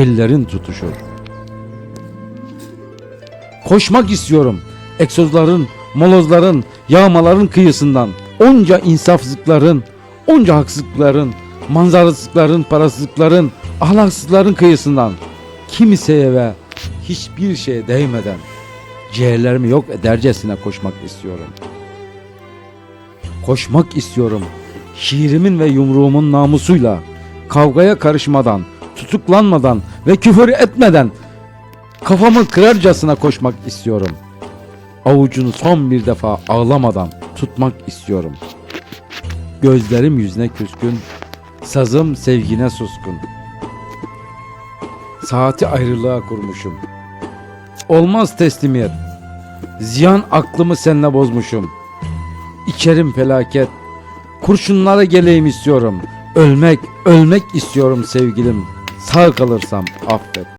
ellerin tutuşur. Koşmak istiyorum. Egzozların, molozların, yağmaların kıyısından. Onca insafsızlıkların, onca haksızlıkların, manzarasızlıkların, parasızlıkların, ahlaksızlıkların kıyısından. Kimiseye ve hiçbir şeye değmeden ciğerlerimi yok edercesine koşmak istiyorum. Koşmak istiyorum. Şiirimin ve yumruğumun namusuyla kavgaya karışmadan, tutuklanmadan ve küfür etmeden kafamı kırarcasına koşmak istiyorum. Avucunu son bir defa ağlamadan tutmak istiyorum. Gözlerim yüzüne küskün, sazım sevgine suskun. Saati ayrılığa kurmuşum. Olmaz teslimiyet. Ziyan aklımı seninle bozmuşum. İçerim felaket. Kurşunlara geleyim istiyorum. Ölmek, ölmek istiyorum sevgilim. Sağ kalırsam affet.